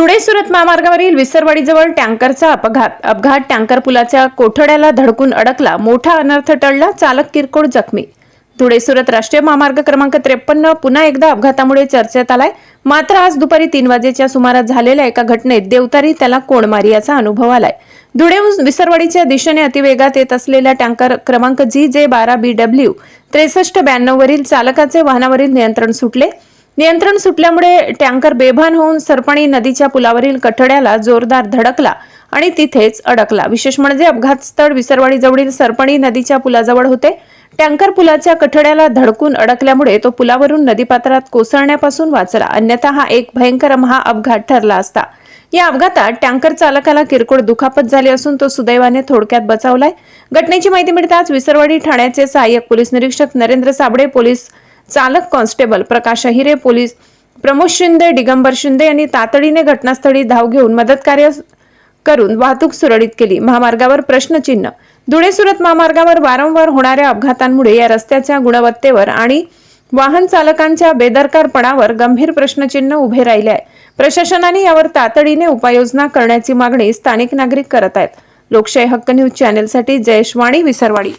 धुळे सुरत महामार्गावरील विसरवाडीजवळ टँकरचा अपघात. अपघात टँकर पुलाच्या कोठड्याला धडकून अडकला. मोठा अनर्थ टळला चालक किरकोळ जखमी. धुळे सुरत राष्ट्रीय महामार्ग क्रमांक त्रेपन्न पुन्हा एकदा अपघातामुळे चर्चेत आलाय. मात्र आज दुपारी तीन वाजेच्या सुमारास झालेल्या एका घटनेत देवतारी त्याला कोण याचा अनुभव आलाय. धुळेहून विसरवाडीच्या दिशेने अतिवेगात येत असलेल्या टँकर क्रमांक जी जे बारा बी डब्ल्यू त्रेसष्ट ब्याण्णव वरील चालकाचे वाहनावरील नियंत्रण सुटले. नियंत्रण सुटल्यामुळे टँकर बेभान होऊन सरपणी नदीच्या पुलावरील कठड्याला जोरदार धडकला आणि तिथेच अडकला. विशेष म्हणजे अपघात स्थळ विसरवाडी जवळील सरपणी नदीच्या पुलाजवळ होते. टँकर पुलाच्या कठड्याला धडकून अडकल्यामुळे तो पुलावरून नदीपात्रात कोसळण्यापासून वाचला. अन्यथा हा एक भयंकर महा अपघात ठरला असता. या अपघातात टँकर चालकाला किरकोळ दुखापत झाली असून तो सुदैवाने थोडक्यात बचावलाय. घटनेची माहिती मिळताच विसरवाडी ठाण्याचे सहाय्यक पोलीस निरीक्षक नरेंद्र साबळे पोलीस चालक कॉन्स्टेबल प्रकाश अहिरे पोलीस प्रमोद शिंदे दिगंबर शिंदे यांनी तातडीने घटनास्थळी धाव घेऊन मदत कार्य करून वाहतूक सुरळीत केली. महामार्गावर प्रश्नचिन्ह. धुळे सुरत महामार्गावर वारंवार होणाऱ्या अपघातांमुळे या रस्त्याच्या गुणवत्तेवर आणि वाहन चालकांच्या बेदरकारपणावर गंभीर प्रश्नचिन्ह उभे राहिले आहे. प्रशासनाने यावर तातडीने उपाययोजना करण्याची मागणी स्थानिक नागरिक करत आहेत. लोकशाही हक्क न्यूज चॅनेलसाठी जयेश वाणी विसरवाडी.